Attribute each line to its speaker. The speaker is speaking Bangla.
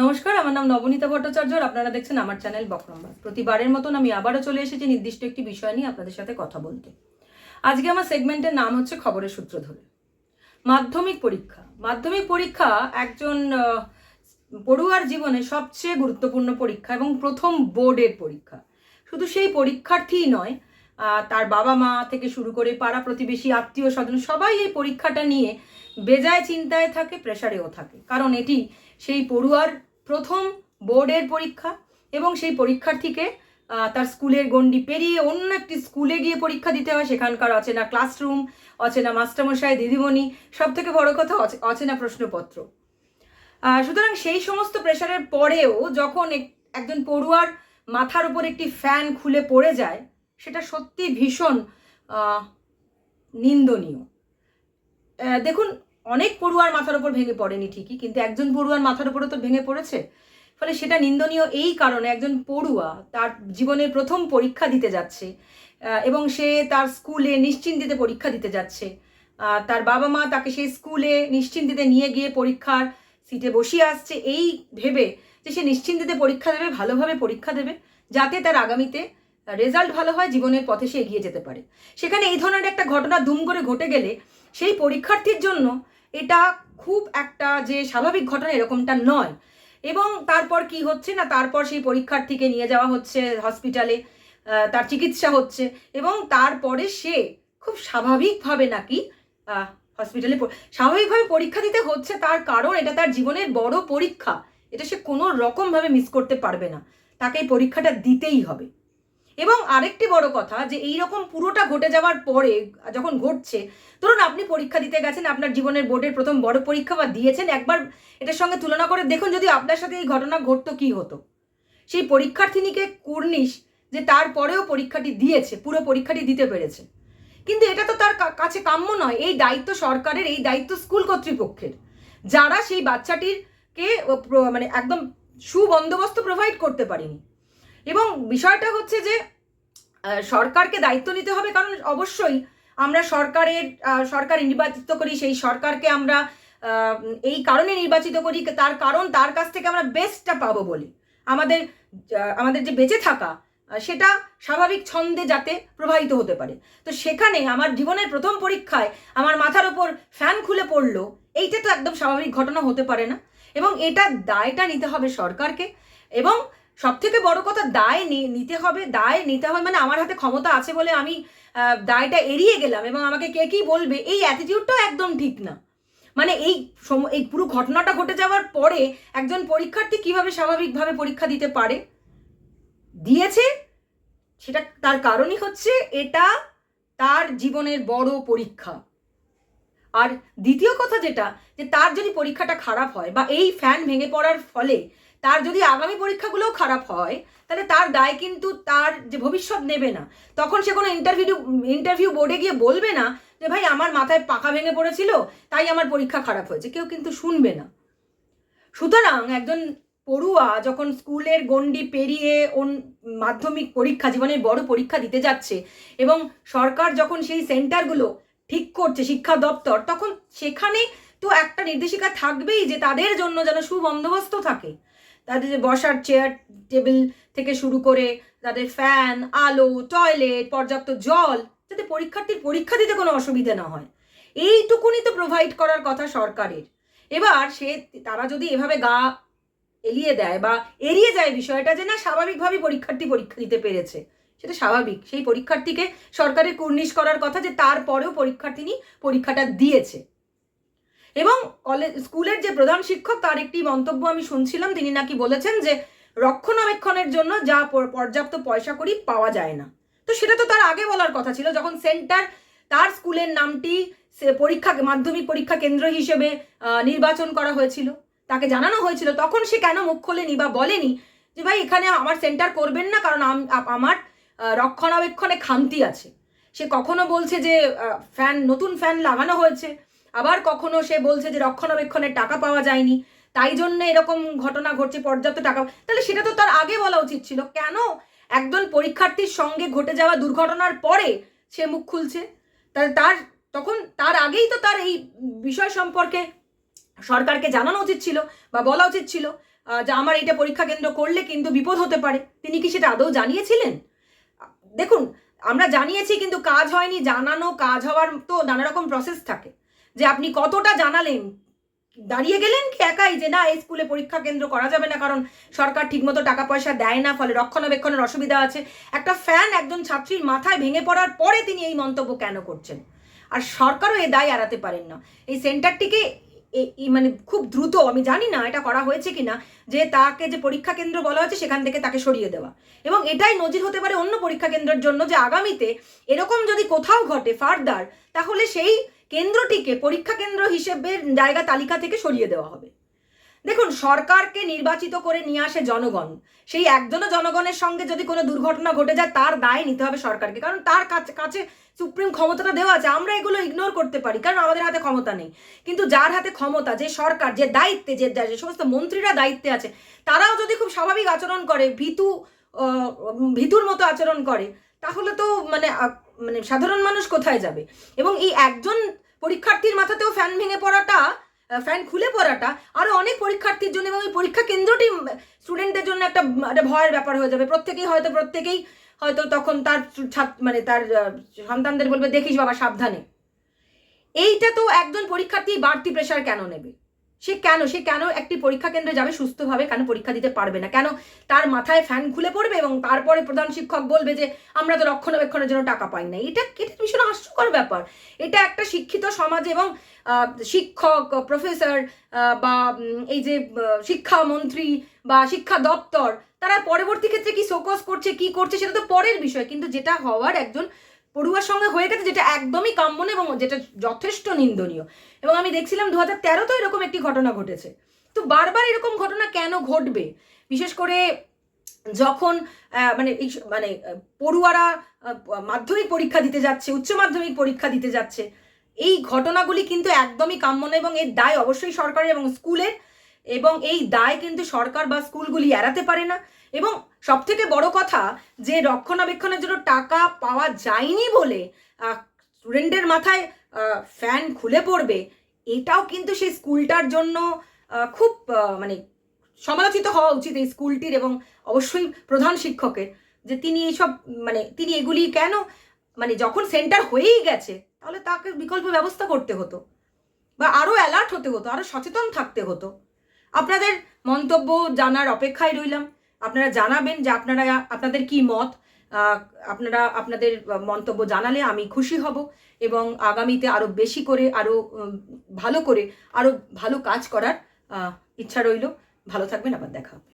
Speaker 1: নমস্কার, আমার নাম নবনীতা ভট্টাচার্য আপনারা দেখছেন আমার চ্যানেল বকরম্বা প্রতিবারের মতন আমি আবারও চলে এসেছি নির্দিষ্ট একটি বিষয় নিয়ে আপনাদের সাথে কথা বলতে। আজকে আমার সেগমেন্টের নাম হচ্ছে খবরের সূত্র ধরে। মাধ্যমিক পরীক্ষা। মাধ্যমিক পরীক্ষা একজন পড়ুয়ার জীবনে সবচেয়ে গুরুত্বপূর্ণ পরীক্ষা এবং প্রথম বোর্ডের পরীক্ষা। শুধু সেই পরীক্ষার্থীই নয় তার বাবা মা থেকে শুরু করে পাড়া প্রতিবেশী, আত্মীয় স্বজন সবাই এই পরীক্ষাটা নিয়ে বেজায় চিন্তায় থাকে, প্রেসারেও থাকে। কারণ এটি সেই পড়ুয়ার প্রথম বোর্ডের পরীক্ষা এবং সেই পরীক্ষার্থীকে তার স্কুলের গণ্ডি পেরিয়ে অন্য একটি স্কুলে গিয়ে পরীক্ষা দিতে হয়। সেখানকার অচেনা ক্লাসরুম, অচেনা মাস্টারমশাই, দিদিমণি সব থেকে বড় কথা অচে- অচেনা প্রশ্নপত্র। সুতরাং সেই সমস্ত প্রেশারের পরেও যখন এক- একজন পড়ুয়ার মাথার উপর একটি ফ্যান খুলে পড়ে যায়, সেটা সত্যি ভীষণ নিন্দনীয়। দেখুন অনেক পড়ুয়ার মাথার উপর ভেঙে পড়েনি ঠিকই, কিন্তু একজন পড়ুয়ার মাথার উপরে তো ভেঙে পড়েছে। ফলে সেটা নিন্দনীয় এই কারণে একজন পড়ুয়া তার জীবনের প্রথম পরীক্ষা দিতে যাচ্ছে এবং সে তার স্কুলে নিশ্চিন্তিতে পরীক্ষা দিতে যাচ্ছে। তার বাবা মা তাকে সেই স্কুলে নিশ্চিন্তিতে নিয়ে গিয়ে পরীক্ষার সিটে বসিয়ে আসছে। এই ভেবে যে সে নিশ্চিন্তিতে পরীক্ষা দেবে, ভালোভাবে পরীক্ষা দেবে, যাতে তার আগামীতে রেজাল্ট ভালো হয়, জীবনের পথে সে এগিয়ে যেতে পারে। সেখানে এই ধরনের একটা ঘটনা দুম করে ঘটে গেলে সেই পরীক্ষার্থীর জন্য এটা খুব একটা যে স্বাভাবিক ঘটনা এরকমটা নয়। এবং তারপর কি হচ্ছে না, তারপর সেই পরীক্ষার্থীকে নিয়ে যাওয়া হচ্ছে হসপিটালে তার চিকিৎসা হচ্ছে এবং তারপরে সে খুব স্বাভাবিকভাবে নাকি হসপিটালে স্বাভাবিকভাবে পরীক্ষা দিতে হচ্ছে তার কারণ এটা তার জীবনের বড় পরীক্ষা। এটা সে কোনো রকমভাবে মিস করতে পারবে না। তাকে এই পরীক্ষাটা দিতেই হবে। এবং আরেকটি বড় কথা যে এই রকম পুরোটা ঘটে যাওয়ার পরে, যখন ঘটছে, ধরুন আপনি পরীক্ষা দিতে গেছেন, আপনার জীবনের বোর্ডের প্রথম বড় পরীক্ষা বা দিয়েছেন, একবার এটার সঙ্গে তুলনা করে দেখুন যদি আপনার সাথে এই ঘটনা ঘটতো কি হতো। সেই পরীক্ষার্থিনীকে কুর্নিশ যে তারপরেও পরীক্ষাটি দিয়েছে, পুরো পরীক্ষাটি দিতে পেরেছে। কিন্তু এটা তো তার কাছে কাম্য নয়, এই দায়িত্ব সরকারের, এই দায়িত্ব স্কুল কর্তৃপক্ষের। যারা সেই বাচ্চাটির কে মানে একদম সুবন্দোবস্ত প্রোভাইড করতে পারেনি এবং বিষয়টা হচ্ছে যে সরকারকে দায়িত্ব নিতে হবে, কারণ অবশ্যই আমরা সরকারের সরকার নির্বাচিত করি, সেই সরকারকে আমরা এই কারণে নির্বাচিত করি, তার কারণ তার কাছ থেকে আমরা বেস্টটা পাবো বলে। আমাদের আমাদের যে বেঁচে থাকা সেটা স্বাভাবিক ছন্দে যাতে প্রবাহিত হতে পারে। তো সেখানে আমার জীবনের প্রথম পরীক্ষায় আমার মাথার ওপর ফ্যান খুলে পড়ল, এইটা তো একদম স্বাভাবিক ঘটনা হতে পারে না। এবং এটা দায়টা নিতে হবে সরকারকে, এবং সব থেকে বড় কথা দায় নিতে হবে, দায় নিতে হবে মানে আমার হাতে ক্ষমতা আছে বলে আমি দায়টা এড়িয়ে গেলাম এবং আমাকে কে কি বলবে, এই অ্যাটিটিউডটাও একদম ঠিক না। মানে এই এই পুরো ঘটনাটা ঘটে যাওয়ার পরে একজন পরীক্ষার্থী কীভাবে স্বাভাবিকভাবে পরীক্ষা দিতে পারে? দিয়েছে, সেটা তার কারণই হচ্ছে এটা তার জীবনের বড় পরীক্ষা। আর দ্বিতীয় কথা যেটা, যে তার যদি পরীক্ষাটা খারাপ হয় বা এই ফ্যান ভেঙে পড়ার ফলে তার যদি আগামী পরীক্ষাগুলোও খারাপ হয়, তাহলে তার দায় কিন্তু তার যে ভবিষ্যৎ নেবে না। তখন সে কোনো ইন্টারভিউ ইন্টারভিউ বোর্ডে গিয়ে বলবে না যে, ভাই, আমার মাথায় পাকা ভেঙে পড়েছিল, তাই আমার পরীক্ষা খারাপ হয়েছে। কেউ কিন্তু শুনবে না। সুতরাং একজন পড়ুয়া যখন স্কুলের গণ্ডি পেরিয়ে ওন, মাধ্যমিক পরীক্ষা, জীবনের বড় পরীক্ষা দিতে যাচ্ছে এবং সরকার যখন সেই সেন্টারগুলো ঠিক করছে, শিক্ষা দপ্তর, তখন সেখানে তো একটা নির্দেশিকা থাকবেই যে, তাদের জন্য যেন সুবন্দোবস্ত থাকে। তাদের যে বসার চেয়ার টেবিল থেকে শুরু করে তাদের ফ্যান আলো টয়লেট পর্যাপ্ত জল, যাতে পরীক্ষার্থীর পরীক্ষা দিতে কোনো অসুবিধা না হয়। এইটুকুনি তো প্রোভাইড করার কথা সরকারের। এবার সে, তারা যদি এভাবে গা এলিয়ে দেয় বা এড়িয়ে যায় বিষয়টা যে না, স্বাভাবিকভাবেই পরীক্ষার্থী পরীক্ষা দিতে পেরেছে। সেটা স্বাভাবিক। সেই পরীক্ষার্থীকে সরকারের কুর্নিশ করার কথা যে তারপরেও পরীক্ষার্থিনী পরীক্ষাটা দিয়েছে। এবং কলেজ স্কুলের যে প্রধান শিক্ষক, তার একটি মন্তব্য আমি শুনছিলাম। তিনি নাকি বলেছেন যে, রক্ষণাবেক্ষণের জন্য যা পর্যাপ্ত পয়সা করি পাওয়া যায় না। তো সেটা তো তার আগে বলার কথা ছিল, যখন সেন্টার তার স্কুলের নামটি সে পরীক্ষা, মাধ্যমিক পরীক্ষা কেন্দ্র হিসেবে নির্বাচন করা হয়েছিল। তাকে জানানো হয়েছিল। তখন সে কেন মুখ খোলেনি বা বলেনি যে, ভাই, এখানে আমার সেন্টার করবেন না, কারণ আমার রক্ষণাবেক্ষণে খামতি আছে। সে কখনো বলছে যে ফ্যান, নতুন ফ্যান লাগানো হয়েছে। আবার কখনো সে বলছে যে রক্ষণাবেক্ষণের টাকা পাওয়া যায়নি। তাই জন্য এরকম ঘটনা ঘটছে, পর্যাপ্ত টাকা। তাহলে সেটা তো তার আগে বলা উচিত ছিল। কেন একজন পরীক্ষার্থীর সঙ্গে ঘটে যাওয়া দুর্ঘটনার পরে সে মুখ খুলছে? তাহলে তার তখন তার আগেই তো তার এই বিষয় সম্পর্কে সরকারকে জানানো উচিত ছিল বা বলা উচিত ছিল যে আমার এটা পরীক্ষা কেন্দ্র করলে কিন্তু বিপদ হতে পারে। তিনি কি সেটা আদৌ জানিয়েছিলেন? দেখুন, আমরা জানিয়েছি কিন্তু কাজ হয়নি, জানানো, কাজ হওয়ার তো নানা রকম প্রসেস থাকে। যে আপনি কতটা জানালেন? দাঁড়িয়ে গেলেন কি একাই যে না, এই স্কুলে পরীক্ষা কেন্দ্র করা যাবে না কারণ সরকার ঠিকমতো টাকা পয়সা দেয় না, ফলে রক্ষণাবেক্ষণের অসুবিধা আছে। একটা ফ্যান একজন ছাত্রীর মাথায় ভেঙে পড়ার পরে তিনি এই মন্তব্য কেন করছেন? আর সরকারও এ দায় এড়াতে পারেন না। এই সেন্টারটিকে মানে খুব দ্রুত, আমি জানি না এটা করা হয়েছে কিনা, যে তাকে যে পরীক্ষা কেন্দ্র বলা হয়েছে, সেখান থেকে তাকে সরিয়ে দেওয়া। এবং এটাই নজির হতে পারে অন্য পরীক্ষা কেন্দ্রের জন্য যে আগামীতে এরকম যদি কোথাও ঘটে ফার্দার, তাহলে সেই কেন্দ্রটিকে পরীক্ষা কেন্দ্র হিসেবে জায়গা তালিকা থেকে সরিয়ে দেওয়া হবে। দেখুন, সরকারকে নির্বাচিত করে নিয়ে আসে জনগণ। সেই একজনও জনগণের সঙ্গে যদি কোনো দুর্ঘটনা ঘটে যায়, তার দায় নিতে হবে সরকারকে। কারণ তার কাছে সুপ্রিম ক্ষমতাটা দেওয়া আছে, আমরা এগুলো ইগনোর করতে পারি, কারণ আমাদের হাতে ক্ষমতা নেই। কিন্তু যার হাতে ক্ষমতা, যে সরকার, যে দায়িত্বে, যে যে সমস্ত মন্ত্রীরা দায়িত্বে আছে, তারাও যদি খুব স্বাভাবিক আচরণ করে, ভীতু ভীতুর মতো আচরণ করে, তাহলে তো মানে মানে সাধারণ মানুষ কোথায় যাবে? এবং এই একজন পরীক্ষার্থীর মাথাতেও ফ্যান ভেঙে পড়াটা ফ্যান খুলে পড়াটা আরও অনেক পরীক্ষার্থীর জন্য এবং এই পরীক্ষা কেন্দ্রটি স্টুডেন্টদের জন্য একটা একটা ভয়ের ব্যাপার হয়ে যাবে। প্রত্যেকেই হয়তো প্রত্যেকেই হয়তো তখন তার মানে তার সন্তানদের বলবে, দেখিস বাবা, সাবধানে। এইটা তো একজন পরীক্ষার্থী বাড়তি প্রেশার কেন নেবে? সে কেন? সে কেন একটি পরীক্ষা কেন্দ্রে যাবে সুস্থভাবে? কেন পরীক্ষা দিতে পারবে না? কেন তার মাথায় ফ্যান খুলে পড়বে এবং তারপরে প্রধান শিক্ষক বলবে যে, আমরা তো রক্ষণাবেক্ষণের জন্য টাকা পাই না এটা এটা ভীষণ হাস্যকর ব্যাপার। এটা একটা শিক্ষিত সমাজ এবং শিক্ষক প্রফেসর বা এই যে শিক্ষামন্ত্রী বা শিক্ষা দপ্তর, তারা পরবর্তী ক্ষেত্রে কি সোকস করছে, কি করছে, সেটা তো পরের বিষয়। কিন্তু যেটা হওয়ার একজন পড়ুয়ার সঙ্গে হয়ে গেছে যেটা একদমই কাম্য না এবং যেটা যথেষ্ট নিন্দনীয়। এবং আমি দেখছিলাম দু হাজার তেরোতে এরকম একটি ঘটনা ঘটেছে। তো বারবার এরকম ঘটনা কেন ঘটবে? বিশেষ করে যখন মানে এই মানে পড়ুয়ারা মাধ্যমিক পরীক্ষা দিতে যাচ্ছে, উচ্চ মাধ্যমিক পরীক্ষা দিতে যাচ্ছে, এই ঘটনাগুলি কিন্তু একদমই কাম্য না এবং এর দায় অবশ্যই সরকারের এবং স্কুলের। এবং এই দায় কিন্তু সরকার বা স্কুলগুলি এড়াতে পারে না। এবং সব থেকে বড় কথা যে রক্ষণাবেক্ষণের জন্য টাকা পাওয়া যায়নি বলে স্টুডেন্টের মাথায় ফ্যান খুলে পড়বে, এটাও কিন্তু সেই স্কুলটার জন্য খুব মানে সমালোচিত হওয়া উচিত এই স্কুলটির এবং অবশ্যই প্রধান শিক্ষকের যে তিনি এইসব মানে তিনি এগুলি কেন মানে যখন সেন্টার হয়েই গেছে, তাহলে তাকে বিকল্প ব্যবস্থা করতে হতো বা আরও অ্যালার্ট হতে হতো আরও সচেতন থাকতে হতো। আপনাদের মন্তব্য জানার অপেক্ষায় রইলাম। আপনারা জানাবেন যে আপনারা, আপনাদের কি মত? আপনারা আপনাদের মন্তব্য জানালে আমি খুশি হব এবং আগামীতে আরও বেশি করে আরও ভালো করে আরও ভালো কাজ করার ইচ্ছা রইল। ভালো থাকবেন, আবার দেখা হবে।